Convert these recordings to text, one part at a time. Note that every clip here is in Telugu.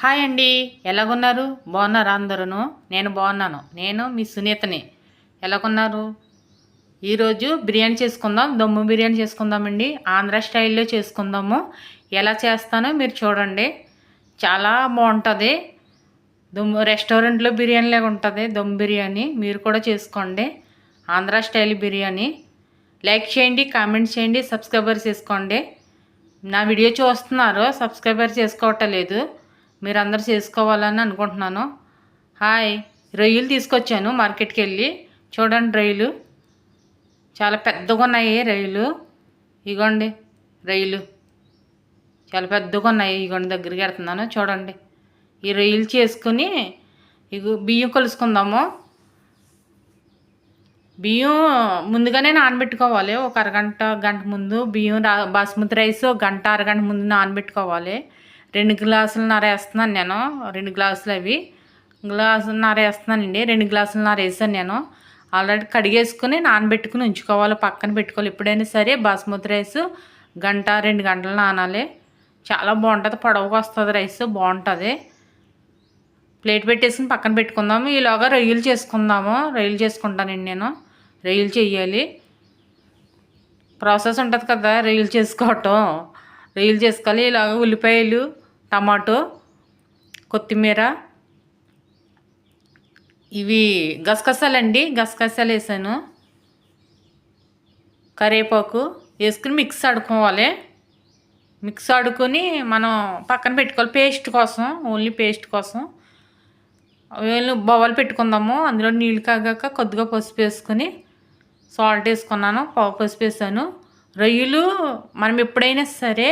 హాయ్ అండి. ఎలాగున్నారు? బాగున్నారా అందరూ నేను బాగున్నాను. నేను మీ సునీతని. ఎలాగున్నారు? ఈరోజు బిర్యానీ చేసుకుందాం. దమ్ము బిర్యానీ చేసుకుందామండి. ఆంధ్ర స్టైల్లో చేసుకుందాము. ఎలా చేస్తానో మీరు చూడండి. చాలా బాగుంటుంది. దుమ్ము రెస్టారెంట్లో బిర్యానీ లాగా ఉంటుంది. దమ్ బిర్యానీ మీరు కూడా చేసుకోండి. ఆంధ్ర స్టైల్ బిర్యానీ. లైక్ చేయండి కామెంట్ చేయండి సబ్స్క్రైబర్ చేసుకోండి. నా వీడియో చూస్తున్నారు సబ్స్క్రైబర్ చేసుకోవటం లేదు మీరందరు చేసుకోవాలని అనుకుంటున్నాను. హాయ్ రొయ్యలు తీసుకొచ్చాను మార్కెట్కి వెళ్ళి చూడండి రొయ్యలు. చాలా పెద్దగా ఉన్నాయి రొయ్యలు. ఇగోండి రొయ్యలు. చాలా పెద్దగా ఉన్నాయి ఇగోండి దగ్గరికి వెళ్తున్నాను. చూడండి. ఈ రొయ్యలు చేసుకుని ఇగో బియ్యం కలుసుకుందాము. బియ్యం ముందుగానే నానబెట్టుకోవాలి. ఒక అరగంట గంట ముందు బియ్యం రా బాస్మతి రైస్ ఒక గంట అరగంట ముందు నానబెట్టుకోవాలి. రెండు గ్లాసులు నర వేస్తున్నాను నేను. రెండు గ్లాసులు అవి. గ్లాసులు నర వేస్తున్నానండి రెండు గ్లాసులు నర వేసాను నేను. ఆల్రెడీ కడిగేసుకుని నానబెట్టుకుని ఉంచుకోవాలి. పక్కన పెట్టుకోవాలి. ఎప్పుడైనా సరే బాస్మతి రైస్ గంట రెండు గంటలు నానాలి. చాలా బాగుంటుంది. పొడవుగా వస్తుంది రైస్. బాగుంటుంది. ప్లేట్ పెట్టేసుకుని పక్కన పెట్టుకుందాము. ఈలోగా రొయ్యలు చేసుకుందాము. రొయ్యలు చేసుకుంటానండి నేను. రొయ్యలు చెయ్యాలి ప్రాసెస్ ఉంటుంది కదా రొయ్యలు చేసుకోవటం. రొయ్యలు చేసుకోవాలి. ఇలాగ ఉల్లిపాయలు టమాటో కొత్తిమీర. ఇవి గసగసాలండి. గసగసాలు వేసాను. కరివేపాకు వేసుకుని మిక్స్ ఆడుకోవాలి. మిక్స్ ఆడుకొని మనం పక్కన పెట్టుకోవాలి. పేస్ట్ కోసం ఓన్లీ పేస్ట్ కోసం. వేలు బొవ్వలు పెట్టుకుందాము. అందులో నీళ్ళు కాగాక కొద్దిగా పసుపు వేసుకొని సాల్ట్ వేసుకున్నాను. పసుపు వేసాను. రొయ్యలు మనం ఎప్పుడైనా సరే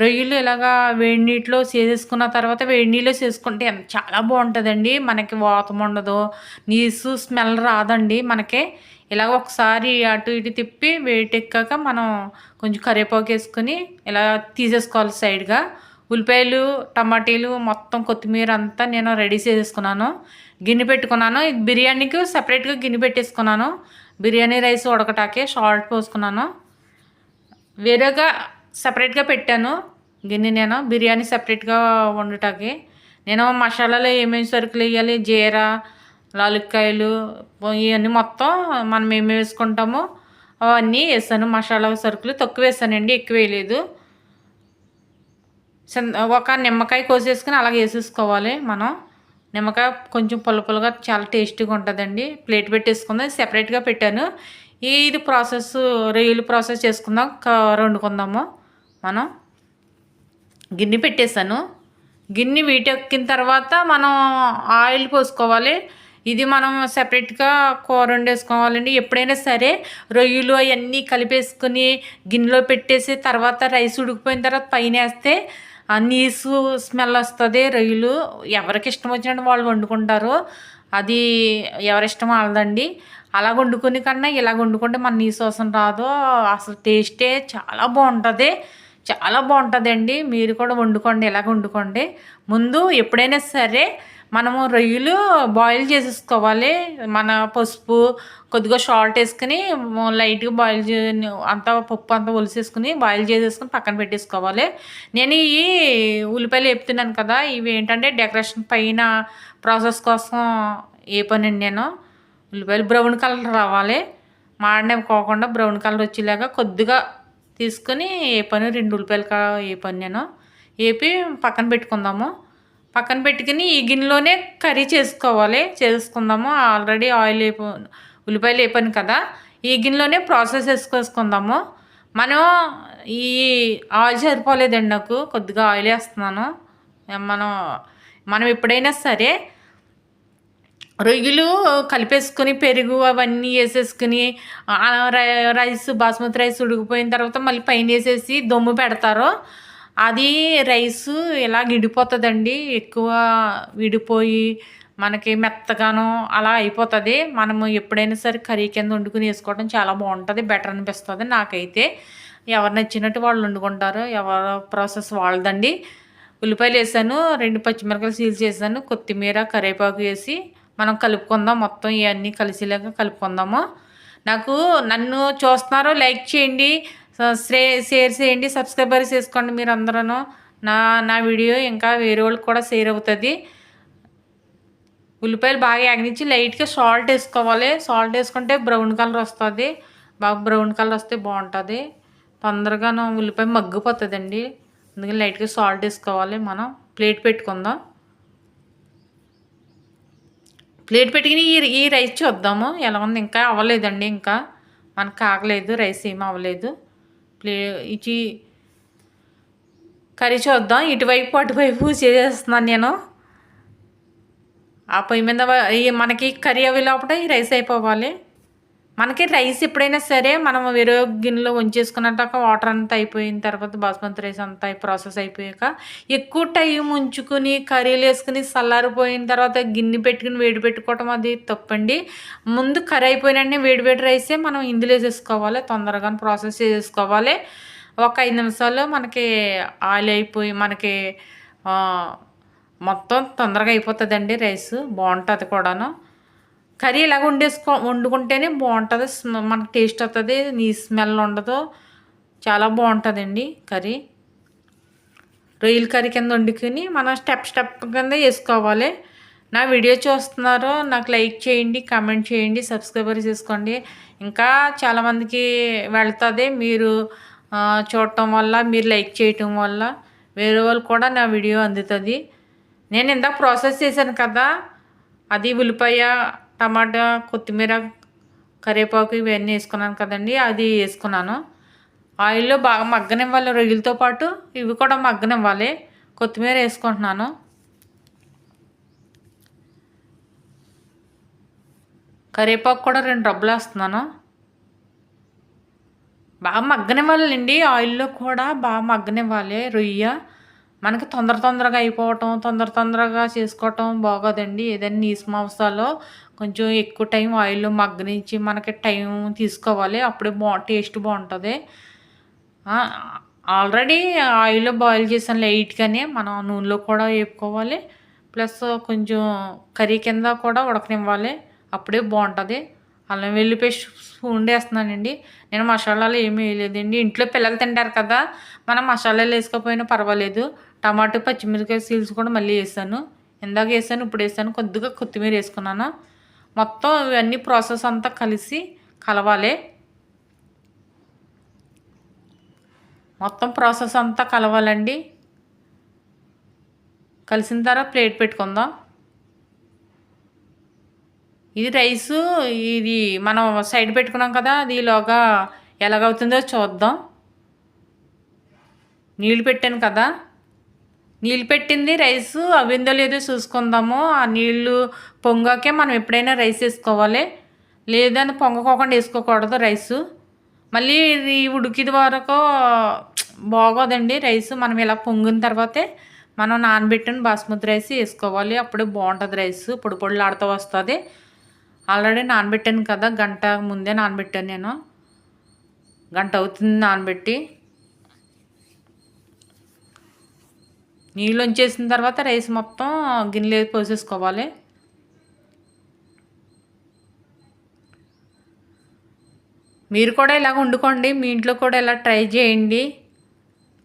రొయ్యలు ఇలాగా వేడి నీటిలో చేసేసుకున్న తర్వాత వేడి నీళ్ళు చేసుకుంటే చాలా బాగుంటుందండి. మనకి వాతం ఉండదు నీసు స్మెల్ రాదండి. మనకి ఇలాగ ఒకసారి అటు ఇటు తిప్పి వేటెక్కాక మనం కొంచెం కరివేపాకు వేసుకొని ఇలా తీసేసుకోవాలి సైడ్గా. ఉల్లిపాయలు టమాటీలు మొత్తం కొత్తిమీర అంతా నేను రెడీ చేసేసుకున్నాను. గిన్నె పెట్టుకున్నాను. బిర్యానీకి సపరేట్గా గిన్నె పెట్టేసుకున్నాను. బిర్యానీ రైస్ ఉడకటాకే సాల్ట్ పోసుకున్నాను. వేరేగా సపరేట్గా పెట్టాను. గిన్నె నేను బిర్యానీ సపరేట్గా వండుటాకి. నేను మసాలాలో ఏమేమి సరుకులు వేయాలి? జీరా లాలుక్కాయలు ఇవన్నీ మొత్తం మనం ఏమేమి వేసుకుంటామో అవన్నీ వేసాను. మసాలా సరుకులు తక్కువ వేసానండి ఎక్కువ వేయలేదు. ఒక నిమ్మకాయ కోసేసుకుని అలాగే వేసేసుకోవాలి మనం. నిమ్మకాయ కొంచెం పుల్ల చాలా టేస్టీగా ఉంటుందండి. ప్లేట్ పెట్టేసుకుందాం. సెపరేట్గా పెట్టాను. ఇది ప్రాసెస్ రొయ్యలు ప్రాసెస్ చేసుకుందాం క- వండుకుందాము మనం గిన్నె పెట్టేశాను. గిన్నె వీటెక్కిన తర్వాత మనం ఆయిల్ పోసుకోవాలి. ఇది మనం సెపరేట్గా కూర వండేసుకోవాలండి. ఎప్పుడైనా సరే రొయ్యలు అవన్నీ కలిపేసుకుని గిన్నెలో పెట్టేసి తర్వాత రైస్ ఉడికిపోయిన తర్వాత పైన వేస్తే ఆ నీసు స్మెల్ వస్తుంది. రొయ్యలు ఎవరికి ఇష్టం వచ్చినట్టు వాళ్ళు వండుకుంటారు. అది ఎవరిష్టం వాళ్ళదండి. అలా వండుకునే కన్నా ఇలా వండుకుంటే మన నీ వాసన రాదు అసలు టేస్టే చాలా బాగుంటుంది. చాలా బాగుంటుందండి. మీరు కూడా వండుకోండి ఇలాగ వండుకోండి. ముందు ఎప్పుడైనా సరే మనము రొయ్యలు బాయిల్ చేసేసుకోవాలి. మన పసుపు కొద్దిగా సాల్ట్ వేసుకుని లైట్గా బాయిల్ చే అంతా పప్పు అంతా ఒలిసేసుకుని బాయిల్ చేసేసుకుని పక్కన పెట్టేసుకోవాలి. నేను ఈ ఉల్లిపాయలు వేపుతున్నాను కదా ఇవి ఏంటంటే డెకరేషన్ పైన ప్రాసెస్ కోసం ఏ నేను. ఉల్లిపాయలు బ్రౌన్ కలర్ రావాలి. మాడనివ్వకోకుండా బ్రౌన్ కలర్ వచ్చేలాగా కొద్దిగా తీసుకొని ఏ పని రెండు ఉల్లిపాయలు కా ఏ పని నేను వేపి పక్కన పెట్టుకుందాము. పక్కన పెట్టుకుని ఈ గిన్నెలోనే కర్రీ చేసుకోవాలి. చేసుకుందాము. ఆల్రెడీ ఆయిల్ వేపు ఉల్లిపాయలు వేపాను కదా ఈ గిన్నెలోనే ప్రాసెస్ వేసుకొసుకుందాము మనం ఈ ఆయిల్ సరిపోలేదండి నాకు కొద్దిగా ఆయిల్ వేస్తున్నాను. మనం మనం ఎప్పుడైనా సరే రొయ్యలు కలిపేసుకుని పెరుగు అవన్నీ వేసేసుకుని రై- రైస్ బాస్మతి రైస్ ఉడికిపోయిన తర్వాత మళ్ళీ పైన వేసేసి దమ్ము పెడతారు. అది రైస్ ఇలా విడిపోతుందండి. ఎక్కువ విడిపోయి మనకి మెత్తగాను అలా అయిపోతుంది. మనము ఎప్పుడైనా సరే కర్రీ కింద వండుకుని వేసుకోవడం చాలా బాగుంటుంది బెటర్ అనిపిస్తుంది నాకైతే. ఎవరు నచ్చినట్టు వాళ్ళు వండుకుంటారు ఎవరు ప్రాసెస్ వాళ్ళదండి. ఉల్లిపాయలు వేసాను రెండు పచ్చిమిరపకాయలు సీల్ చేశాను కొత్తిమీర కరివేపాకు వేసి మనం కలుపుకుందాం మొత్తం ఇవన్నీ కలిసేలాగా కలుపుకుందాము. నాకు నన్ను చూస్తున్నారు లైక్ చేయండి షేర్ చేయండి సబ్స్క్రైబర్ చేసుకోండి మీరు అందరూ నా నా వీడియో ఇంకా వేరే వాళ్ళకి కూడా షేర్ అవుతుంది. ఉల్లిపాయలు బాగా యాగనిచ్చి లైట్గా సాల్ట్ వేసుకోవాలి. సాల్ట్ వేసుకుంటే బ్రౌన్ కలర్ వస్తుంది. బాగా బ్రౌన్ కలర్ వస్తే బాగుంటుంది. తొందరగా ఉల్లిపాయ మగ్గిపోతుందండి. అందుకని లైట్గా సాల్ట్ వేసుకోవాలి మనం. ప్లేట్ పెట్టుకుందాం. ప్లేట్ పెట్టుకుని ఈ ఈ రైస్ చూద్దాము. ఎలా ఉంది? ఇంకా అవ్వలేదండి ఇంకా. మనకు కాగలేదు రైస్ ఏమి అవ్వలేదు. ప్లే ఇది కర్రీ చూద్దాం. ఇటువైపు అటువైపు చేసేస్తున్నాను నేను. ఆ పొయ్యి మీద మనకి కర్రీ అవి లోపల ఈ రైస్ అయిపోవాలి. మనకి రైస్ ఎప్పుడైనా సరే మనం వేరే గిన్నెలో ఉంచేసుకున్నట్టు వాటర్ అంతా అయిపోయిన తర్వాత బాస్మతి రైస్ అంతా ప్రాసెస్ అయిపోయాక ఎక్కువ టైం ఉంచుకుని కర్రీలు వేసుకుని చల్లారిపోయిన తర్వాత గిన్నె పెట్టుకుని వేడి పెట్టుకోవటం అది తప్పండి. ముందు కర్రీ అయిపోయిన వేడి వేడి రైసే మనం ఇందులో వేసేసుకోవాలి తొందరగా ప్రాసెస్ చేసేసుకోవాలి. ఒక ఐదు నిమిషాల్లో మనకి ఆయిల్ అయిపోయి మనకి మొత్తం తొందరగా అయిపోతుందండి రైస్. బాగుంటుంది కూడాను. కర్రీ ఇలాగ వండేసుకో వండుకుంటేనే బాగుంటుంది. మనకు టేస్ట్ వస్తుంది నీ స్మెల్ ఉండదు. చాలా బాగుంటుందండి కర్రీ. రొయ్యల కర్రీ కింద వండుకుని మనం స్టెప్ స్టెప్ కింద వేసుకోవాలి. నా వీడియో చూస్తున్నారు. నాకు లైక్ చేయండి కామెంట్ చేయండి సబ్స్క్రైబర్ చేసుకోండి. ఇంకా చాలామందికి వెళ్తుంది. మీరు చూడటం వల్ల మీరు లైక్ చేయటం వల్ల వేరే వాళ్ళు కూడా నా వీడియో అందుతుంది. నేను ఇందాక ప్రాసెస్ చేశాను కదా. అది ఉల్లిపాయ టమాటా కొత్తిమీర కరివేపాకు ఇవన్నీ వేసుకున్నాను కదండి. అది వేసుకున్నాను. ఆయిల్లో బాగా మగ్గనివ్వాలి రొయ్యలతో పాటు. ఇవి కూడా మగ్గనివ్వాలి. కొత్తిమీర వేసుకుంటున్నాను. కరివేపాకు కూడా రెండు డబ్బులు వేస్తున్నాను. బాగా మగ్గనివ్వాలండి. ఆయిల్లో కూడా బాగా మగ్గనివ్వాలి రొయ్య. మనకి తొందర తొందరగా అయిపోవటం తొందర తొందరగా చేసుకోవటం బాగోదండి. ఏదైనా నీసు మాంసాలో కొంచెం ఎక్కువ టైం ఆయిల్లో మగ్గనించి మనకి టైం తీసుకోవాలి. అప్పుడే బా టేస్ట్ బాగుంటుంది. ఆల్రెడీ ఆయిల్లో బాయిల్ చేసాను లైట్గానే మనం నూనెలో కూడా వేపుకోవాలి. ప్లస్ కొంచెం కర్రీ కింద కూడా ఉడకనివ్వాలి. అప్పుడే బాగుంటుంది. అల్లం వెల్లి పేస్ట్ స్పూన్ వేస్తున్నానండి నేను మసాలాలు ఏమీ వేయలేదండి. ఇంట్లో పిల్లలు తింటారు కదా మనం మసాలాలు వేసుకోకపోయినా పర్వాలేదు. టమాటో పచ్చిమిరకాయ సీల్స్ కూడా మళ్ళీ వేసాను. ఇందాక వేసాను ఇప్పుడు వేసాను. కొద్దిగా కొత్తిమీర వేసుకున్నాను. మొత్తం ఇవన్నీ ప్రాసెస్ అంతా కలిసి కలవాలి. మొత్తం ప్రాసెస్ అంతా కలవాలండి. కలిసిన తర్వాత ప్లేట్ పెట్టుకుందాం. ఇది రైసు ఇది మనం సైడ్ పెట్టుకున్నాం కదా అది ఈలోగా ఎలాగవుతుందో చూద్దాం. నీళ్ళు పెట్టాను కదా. నీళ్ళు పెట్టింది రైస్ అవిందో లేదో చూసుకుందాము. ఆ నీళ్ళు పొంగాకే మనం ఎప్పుడైనా రైస్ వేసుకోవాలి. లేదని పొంగకోకుండా వేసుకోకూడదు రైసు. మళ్ళీ ఈ ఉడికిది వరకు బాగోదండి రైస్. మనం ఇలా పొంగిన తర్వాతే మనం నానబెట్టిన బాస్మతి రైస్ వేసుకోవాలి. అప్పుడే బాగుంటుంది రైస్. పొడి పొడిలాడుతూ వస్తుంది. ఆల్రెడీ నానబెట్టాను కదా గంట ముందే నానబెట్టాను నేను. గంట అవుతుంది నానబెట్టి. నీళ్ళు వంచేసిన తర్వాత రైస్ మొత్తం గిన్నెలో పోసేసుకోవాలి. మీరు కూడా ఇలాగ వండుకోండి మీ ఇంట్లో కూడా ఇలా ట్రై చేయండి.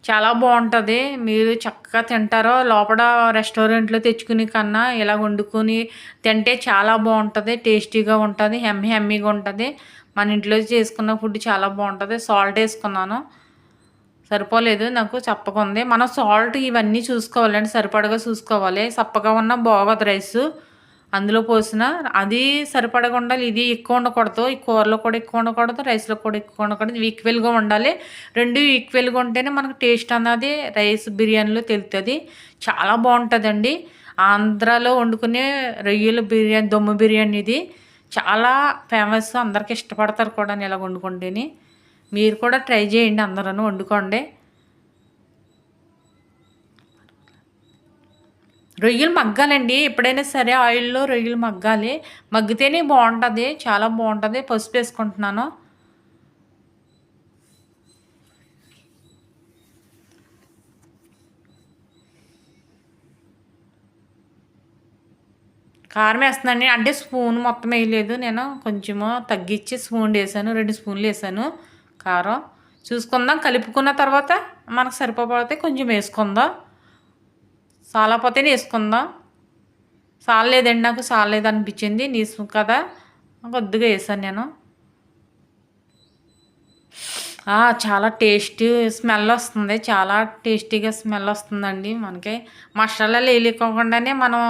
చాలా బాగుంటుంది. మీరు చక్కగా తింటారో లోపల రెస్టారెంట్లో తెచ్చుకుని కన్నా ఇలా వండుకొని తింటే చాలా బాగుంటుంది. టేస్టీగా ఉంటుంది హెమ్మి హెమ్మీగా ఉంటుంది. మన ఇంట్లో చేసుకున్న ఫుడ్ చాలా బాగుంటుంది. సాల్ట్ వేసుకున్నాను. సరిపోలేదు నాకు చప్పకుంది. మనం సాల్ట్ ఇవన్నీ చూసుకోవాలండి సరిపడగా చూసుకోవాలి. చప్పగా ఉన్న బాగోదు రైస్. అందులో పోసిన అది సరిపడగా ఉండాలి ఇది ఎక్కువ ఉండకూడదు ఈ కూరలో కూడా ఎక్కువ ఉండకూడదు రైస్లో కూడా ఎక్కువ ఉండకూడదు ఈక్వల్గా ఉండాలి. రెండు ఈక్వల్గా ఉంటేనే మనకు టేస్ట్ అన్నది రైస్ బిర్యానీలో తెలుస్తుంది చాలా బాగుంటుందండి. ఆంధ్రాలో వండుకునే రొయ్యల బిర్యానీ దొమ్మ బిర్యానీ ఇది. చాలా ఫేమస్ అందరికి ఇష్టపడతారు కూడా ఇలా వండుకుంటేని. మీరు కూడా ట్రై చేయండి అందరూ వండుకోండి. రొయ్యలు మగ్గాలండి. ఎప్పుడైనా సరే ఆయిల్లో రొయ్యలు మగ్గాలి. మగ్గితేనే బాగుంటుంది. చాలా బాగుంటుంది. పసుపు వేసుకుంటున్నాను. కారం వేస్తున్నాను అంటే స్పూన్ మొత్తం వేయలేదు నేను. కొంచెము తగ్గించి స్పూన్ వేసాను. రెండు స్పూన్లు వేసాను కారం. చూసుకుందాం. కలుపుకున్న తర్వాత మనకు సరిపోతే కొంచెం వేసుకుందాం. సాలపోతేనే వేసుకుందాం. సాలేదండి నాకు సాలేదు అనిపించింది. నీసు కదా? కొద్దిగా వేసాను నేను. చాలా టేస్టీ స్మెల్ వస్తుంది. చాలా టేస్టీగా స్మెల్ వస్తుందండి మనకి. మసాలాలు వేయలేకోకుండానే మనం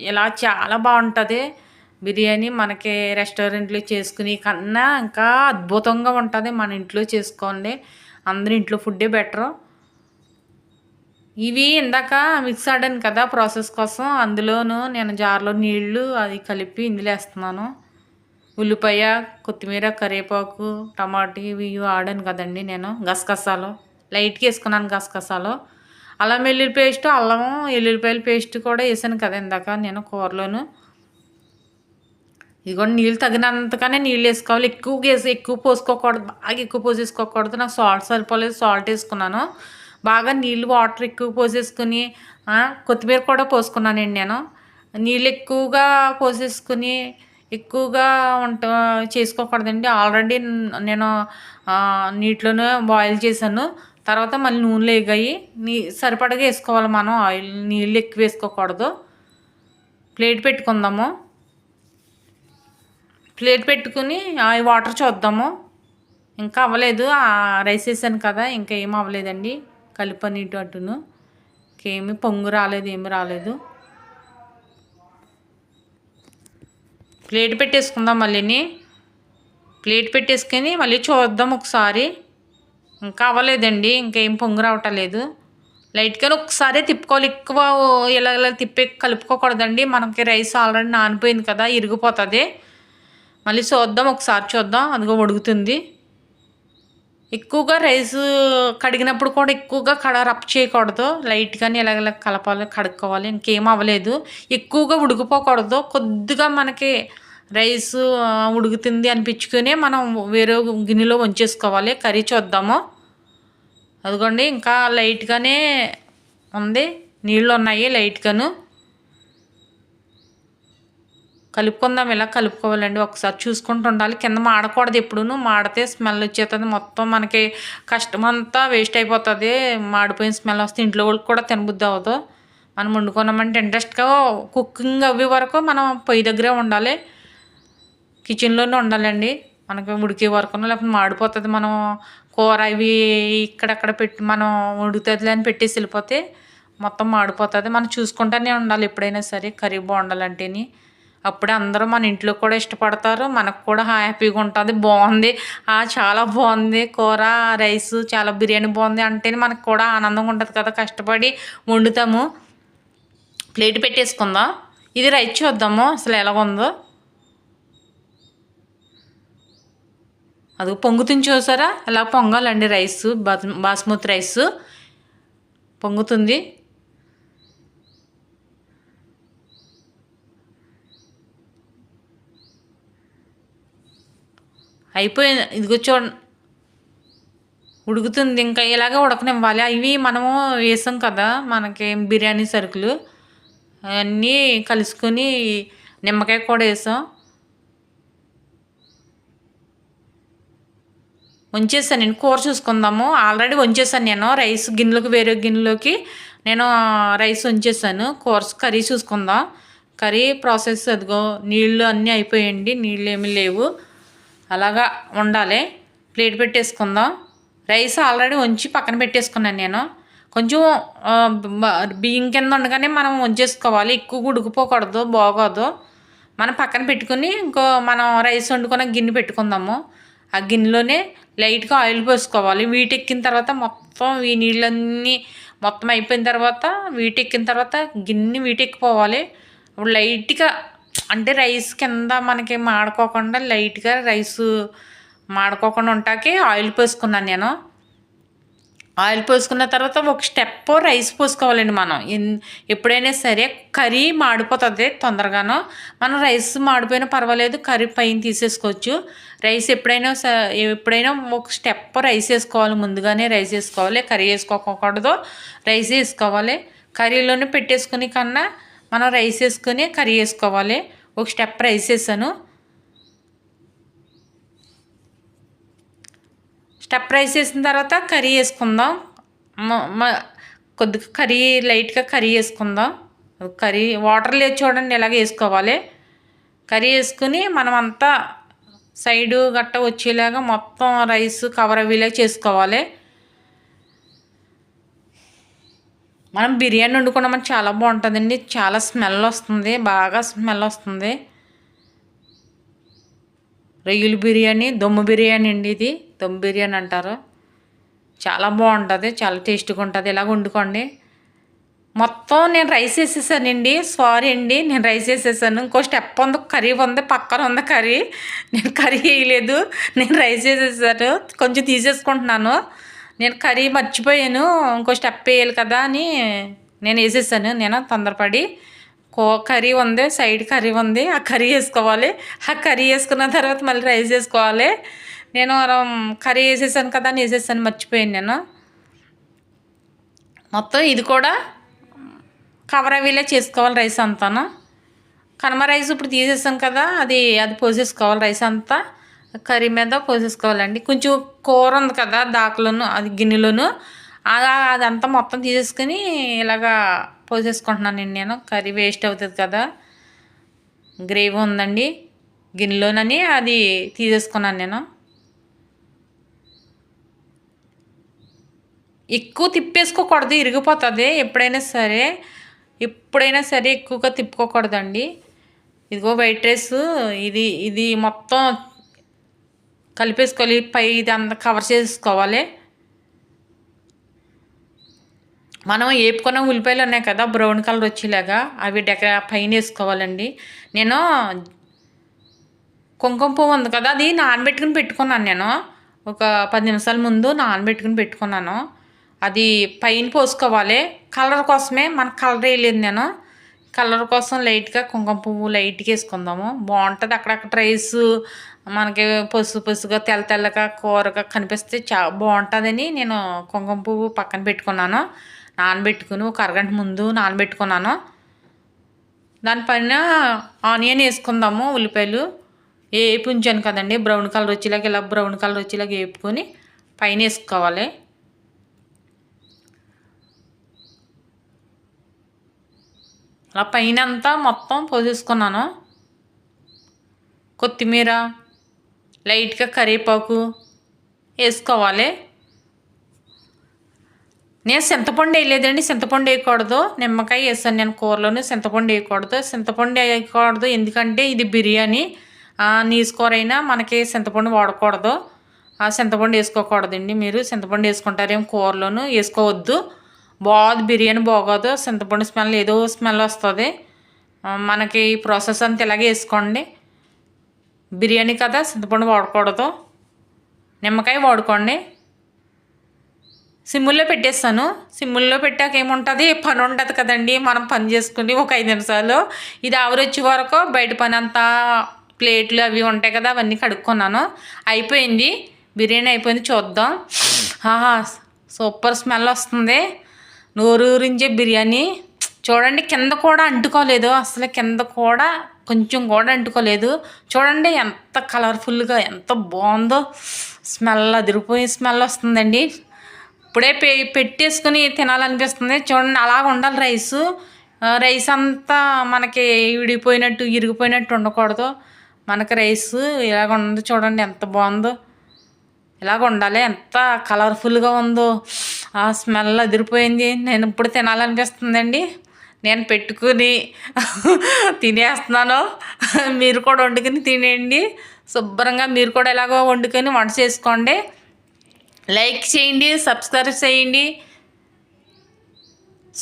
ఇలా చాలా బాగుంటుంది. బిర్యానీ మనకి రెస్టారెంట్లో చేసుకుని కన్నా ఇంకా అద్భుతంగా ఉంటుంది మన ఇంట్లో చేసుకోండి. అందరూ ఇంట్లో ఫుడ్డే బెటరు. ఇవి ఇందాక మిక్స్ ఆడాను కదా ప్రాసెస్ కోసం. అందులోనూ నేను జార్లో నీళ్ళు అది కలిపి ఇందులో వేస్తున్నాను. ఉల్లిపాయ కొత్తిమీర కరివేపాకు టమాటా ఇవి ఆడాను కదండి నేను గసగసాలు. లైట్గా వేసుకున్నాను గసగసాలు. అల్లం వెల్లుల్లి పేస్ట్ అల్లం వెల్లుల్లిపాయల పేస్ట్ కూడా వేసాను కదా ఇందాక నేను కూరలోను. ఇది కూడా నీళ్ళు తగినంతగానే నీళ్ళు వేసుకోవాలి. ఎక్కువ వేసి ఎక్కువ పోసుకోకూడదు బాగా ఎక్కువ పోసేసుకోకూడదు. నాకు సాల్ట్ సరిపోలేదు సాల్ట్ వేసుకున్నాను. బాగా నీళ్ళు వాటర్ ఎక్కువ పోసేసుకుని కొత్తిమీర కూడా పోసుకున్నానండి నేను. నీళ్ళు ఎక్కువగా పోసేసుకుని ఎక్కువగా వంట చేసుకోకూడదండి. ఆల్రెడీ నేను నీటిలోనే బాయిల్ చేశాను. తర్వాత మళ్ళీ నూనెలు వేగాయి. నీ సరిపడగా వేసుకోవాలి మనం. ఆయిల్ నీళ్ళు ఎక్కువ వేసుకోకూడదు. ప్లేట్ పెట్టుకుందాము. ప్లేట్ పెట్టుకుని వాటర్ చూద్దాము. ఇంకా అవ్వలేదు. రైస్ వేసాను కదా ఇంకా ఏం అవ్వలేదండి. కలిపని ఇటు అటును. ఇంకేమి పొంగు రాలేదు ఏమి రాలేదు. ప్లేట్ పెట్టేసుకుందాం మళ్ళీని. ప్లేట్ పెట్టేసుకొని మళ్ళీ చూద్దాం ఒకసారి. ఇంకా అవ్వలేదండి ఇంకేం పొంగు రావటం లేదు. లైట్గా ఒకసారి తిప్పుకోవాలి. ఎక్కువ ఇలా ఇలా తిప్పి కలుపుకోకూడదండి. మనకి రైస్ ఆల్రెడీ నానిపోయింది కదా ఇరిగిపోతుంది. మళ్ళీ చూద్దాం ఒకసారి చూద్దాం. అదిగో ఉడుగుతుంది ఎక్కువగా రైస్ కడిగినప్పుడు కూడా ఎక్కువగా కడ రప్ చేయకూడదు. లైట్గానే ఇలాగ కలపాలి కడుక్కోవాలి ఇంకేం అవ్వలేదు. ఎక్కువగా ఉడికిపోకూడదు. కొద్దిగా మనకి రైస్ ఉడుకుతుంది అనిపించుకునే మనం వేరే గిన్నెలో వంచేసుకోవాలి. కర్రీ చూద్దాము. అదిగోండి ఇంకా లైట్గానే ఉంది. నీళ్ళు ఉన్నాయి లైట్గాను కలుపుకుందాం ఇలా కలుపుకోవాలండి. ఒకసారి చూసుకుంటూ ఉండాలి. కింద మాడకూడదు ఎప్పుడూ మాడితే స్మెల్ వచ్చేస్తుంది మొత్తం మనకి కష్టం అంతా వేస్ట్ అయిపోతుంది. మాడిపోయిన స్మెల్ వస్తే ఇంట్లో వాళ్ళకి కూడా తినబుద్ధి అవ్వదు. మనం వండుకున్నామంటే ఇంట్రెస్ట్గా కుకింగ్ అవి వరకు మనం పొయ్యి దగ్గరే ఉండాలి. కిచెన్లోనే ఉండాలండి. మనకి ఉడికే వరకు లేకపోతే మాడిపోతుంది. మనం కూర ఇవి ఇక్కడక్కడ పెట్టి మనం ఉడుకుతుంది అని పెట్టేసి వెళ్ళిపోతే మొత్తం మాడిపోతుంది. మనం చూసుకుంటూనే ఉండాలి ఎప్పుడైనా సరే. కర్రీ బాగుండాలంటేని. అప్పుడే అందరూ మన ఇంట్లో కూడా ఇష్టపడతారు మనకు కూడా హ్యాపీగా ఉంటుంది. బాగుంది. చాలా బాగుంది. కూర రైస్ చాలా బిర్యానీ బాగుంది అంటేనే మనకు కూడా ఆనందంగా ఉంటుంది కదా. కష్టపడి వండుతాము. ప్లేట్ పెట్టేసుకుందాం. ఇది రైస్ చూద్దాము. అసలు ఎలాగుందో అది పొంగుతుంది చూసారా? ఎలా పొంగాలండి రైస్? బాస్మతి రైస్. పొంగుతుంది. అయిపోయింది. ఇదిగో చూడండి. ఉడుకుతుంది. ఇంకా ఇలాగే ఉడకనివ్వాలి. ఇవి మనము వేసాం కదా మనకి బిర్యానీ సరుకులు. అన్నీ కలుసుకొని నిమ్మకాయ కూడా వేసాం. వంచేసాను. నేను కూర చూసుకుందాము. ఆల్రెడీ వంచేసాను నేను. రైస్ గిన్నెలోకి వేరే గిన్నెలోకి నేను రైస్ వంచేసాను. కూర కర్రీ చూసుకుందాం. కర్రీ ప్రాసెస్ అదిగో నీళ్ళు అన్నీ అయిపోయాయండి నీళ్ళు ఏమీ లేవు. అలాగా ఉండాలి. ప్లేట్ పెట్టేసుకుందాం. రైస్ ఆల్రెడీ ఉంచి పక్కన పెట్టేసుకున్నాను నేను. కొంచెం బియ్యం కింద ఉండగానే మనం వంచేసుకోవాలి ఎక్కువ ఉడికిపోకూడదు బాగోదు. మనం పక్కన పెట్టుకుని ఇంకో మనం రైస్ వండుకున్న గిన్నె పెట్టుకుందాము. ఆ గిన్నెలోనే లైట్గా ఆయిల్ పోసుకోవాలి. వీటెక్కిన తర్వాత మొత్తం ఈ నీళ్ళన్నీ మొత్తం అయిపోయిన తర్వాత వీటెక్కిన తర్వాత గిన్నె వీటెక్కిపోవాలి ఇప్పుడు లైట్గా అంటే రైస్ కింద మనకి మాడుకోకుండా లైట్గా రైస్ మాడుకోకుండా ఉంటాకి ఆయిల్ పోసుకున్నాను నేను. ఆయిల్ పోసుకున్న తర్వాత ఒక స్టెప్ రైస్ పోసుకోవాలండి మనం. ఎప్పుడైనా సరే కర్రీ మాడిపోతుంది తొందరగానో. మనం రైస్ మాడిపోయినా పర్వాలేదు కర్రీ పైన తీసేసుకోవచ్చు. రైస్ ఎప్పుడైనా ఎప్పుడైనా ఒక స్టెప్ రైస్ వేసుకోవాలి ముందుగానే రైస్ వేసుకోవాలి కర్రీ వేసుకోకూడదు రైస్ వేసుకోవాలి. కర్రీలోనే పెట్టేసుకుని కన్నా మనం రైస్ వేసుకొని కర్రీ వేసుకోవాలి. ఒక స్టెప్ రైస్ వేసాను. స్టెప్ రైస్ వేసిన తర్వాత కర్రీ వేసుకుందాం. కొద్దిగా కర్రీ లైట్గా కర్రీ వేసుకుందాం. కర్రీ వాటర్ లేదు చూడండి ఇలాగ వేసుకోవాలి. కర్రీ వేసుకుని మనం అంతా సైడు గట్ట వచ్చేలాగా మొత్తం రైస్ కవర్ అయ్యేలా చేసుకోవాలి. మనం బిర్యానీ వండుకున్నామని చాలా బాగుంటుందండి. చాలా స్మెల్ వస్తుంది. బాగా స్మెల్ వస్తుంది. రొయ్యలు బిర్యానీ దొమ్ము బిర్యానీ అండి ఇది. దొమ్ము బిర్యానీ అంటారు. చాలా బాగుంటుంది. చాలా టేస్ట్గా ఉంటుంది. ఇలాగ వండుకోండి. మొత్తం నేను రైస్ వేసేసానండి. సారీ అండి. నేను రైస్ వేసేసాను. ఇంకో స్టెప్ ఉంది. కర్రీ ఉంది. పక్కన ఉంది కర్రీ. నేను కర్రీ వేయలేదు. నేను రైస్ వేసేసాను. కొంచెం తీసేసుకుంటున్నాను. నేను కర్రీ మర్చిపోయాను ఇంకో స్టెప్ వేయాలి కదా అని నేను వేసేసాను. నేను తొందరపడి కో కర్రీ ఉంది సైడ్ కర్రీ ఉంది ఆ కర్రీ వేసుకోవాలి. ఆ కర్రీ వేసుకున్న తర్వాత మళ్ళీ రైస్ వేసుకోవాలి. నేను కర్రీ వేసేసాను కదా అని వేసేసాను మర్చిపోయాను నేను. మొత్తం ఇది కూడా కవర్ అయ్యేలా చేసుకోవాలి రైస్ అంతాను. కనుమ రైస్ ఇప్పుడు తీసేసాం కదా అది అది పోసేసుకోవాలి రైస్ అంతా. కర్రీ మీద పోసేసుకోవాలండి. కొంచెం కూర ఉంది కదా దాకలోను అది గిన్నెలోను. అలా అదంతా మొత్తం తీసేసుకొని ఇలాగా పోసేసుకుంటున్నాను నేను. కర్రీ వేస్ట్ అవుతుంది కదా. గ్రేవీ ఉందండి. గిన్నెలోనని అది తీసేసుకున్నాను నేను. ఎక్కువ తిప్పేసుకోకూడదు ఇరిగిపోతుంది. ఎప్పుడైనా సరే ఎప్పుడైనా సరే ఎక్కువగా తిప్పుకోకూడదండి. ఇదిగో వైట్ రైస్ ఇది ఇది మొత్తం కలిపేసుకోవాలి పై ఇది అంతా కవర్ చేసుకోవాలి. మనం వేపుకున్న ఉల్లిపాయలు ఉన్నాయి కదా బ్రౌన్ కలర్ వచ్చేలాగా అవి డెక పైన వేసుకోవాలండి. నేను కుంకుమ పువ్వు ఉంది కదా అది నానబెట్టుకుని పెట్టుకున్నాను నేను. ఒక పది నిమిషాల ముందు నానబెట్టుకుని పెట్టుకున్నాను. అది పైన పోసుకోవాలి. కలర్ కోసమే మన కలర్ వేయలేదు నేను. కలర్ కోసం లైట్గా కుంకుమ పువ్వు లైట్గా వేసుకుందాము. బాగుంటుంది అక్కడక్కడ రైస్ మనకి పసుపు పసుగా తెల్ల తెల్లగా కూరగా కనిపిస్తే చా బాగుంటుందని నేను కుంకుమ పువ్వు పక్కన పెట్టుకున్నాను. నానబెట్టుకుని ఒక అరగంట ముందు నానబెట్టుకున్నాను. దానిపైన ఆనియన్ వేసుకుందాము ఉల్లిపాయలు. వేపు ఉంచాను కదండి బ్రౌన్ కలర్ వచ్చేలాగా ఇలా బ్రౌన్ కలర్ వచ్చేలాగా వేపుకొని పైన వేసుకోవాలి. అలా పైన అంతా మొత్తం పోసేసుకున్నాను. కొత్తిమీర లైట్గా కరివేపాకు వేసుకోవాలి. నేను చింతపండు వేయలేదండి. చింతపండు వేయకూడదు. నిమ్మకాయ వేసాను నేను కూరలోనే చింతపండు వేయకూడదు. చింతపండు వేయకూడదు ఎందుకంటే ఇది బిర్యానీ. నీసు కూర అయినా మనకి చింతపండు వాడకూడదు. ఆ చింతపండు వేసుకోకూడదండి మీరు. చింతపండు వేసుకుంటారేం కూరలోను వేసుకోవద్దు. బాగోదు బిర్యానీ బాగోదు. చింతపండు స్మెల్ ఏదో స్మెల్ వస్తుంది. మనకి ఈ ప్రాసెస్ అంతా ఇలాగే వేసుకోండి. బిర్యానీ కదా చింతపండు వాడకూడదు నిమ్మకాయ వాడుకోండి. సిమ్ముల్లో పెట్టేస్తాను. సిమ్ముల్లో పెట్టాక ఏముంటుంది? పని ఉంటుంది కదండి. మనం పని చేసుకుని ఒక ఐదు నిమిషాలు ఇది ఆవిరొచ్చే వరకు బయట పని అంతా ప్లేట్లు అవి ఉంటాయి కదా అవన్నీ కడుక్కున్నాను. అయిపోయింది. బిర్యానీ అయిపోయింది చూద్దాం. సూపర్ స్మెల్ వస్తుంది. నోరూరించే బిర్యానీ. చూడండి కింద కూడా అంటుకోలేదు. అసలు కింద కూడా కొంచెం కూడా అంటుకోలేదు. చూడండి ఎంత కలర్ఫుల్గా ఎంత బాగుందో. స్మెల్ అదిరిపోయి స్మెల్ వస్తుందండి. ఇప్పుడే పె పెట్టేసుకుని తినాలనిపిస్తుంది. చూడండి అలాగ ఉండాలి రైసు. రైస్ అంతా మనకి విడిపోయినట్టు ఇరిగిపోయినట్టు ఉండకూడదు. మనకి రైస్ ఇలాగ ఉంది చూడండి ఎంత బాగుందో. ఇలాగ ఉండాలి ఎంత కలర్ఫుల్గా ఉందో. ఆ స్మెల్ అదిరిపోయింది. నేను ఇప్పుడు తినాలనిపిస్తుందండి. నేను పెట్టుకుని తినేస్తున్నాను. మీరు కూడా వండుకొని తినేయండి. శుభ్రంగా మీరు కూడా ఎలాగో వండుకొని వంట చేసుకోండి. లైక్ చేయండి సబ్స్క్రైబ్ చేయండి.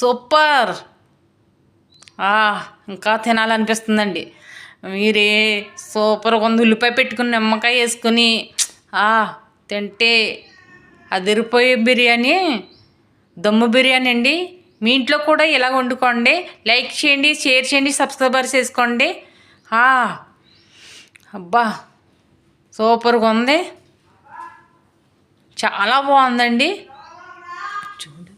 సూపర్. ఇంకా తినాలనిపిస్తుందండి. మీరే సూపర్గా ఉంది ఉల్లిపాయ పెట్టుకుని నిమ్మకాయ వేసుకుని తింటే అదిరిపోయే బిర్యానీ దమ్ము బిర్యానీ అండి. మీ ఇంట్లో కూడా ఇలా వండుకోండి. లైక్ చేయండి షేర్ చేయండి సబ్స్క్రైబర్ చేసుకోండి. అబ్బా సూపర్గా ఉంది. చాలా బాగుందండి. చూడు.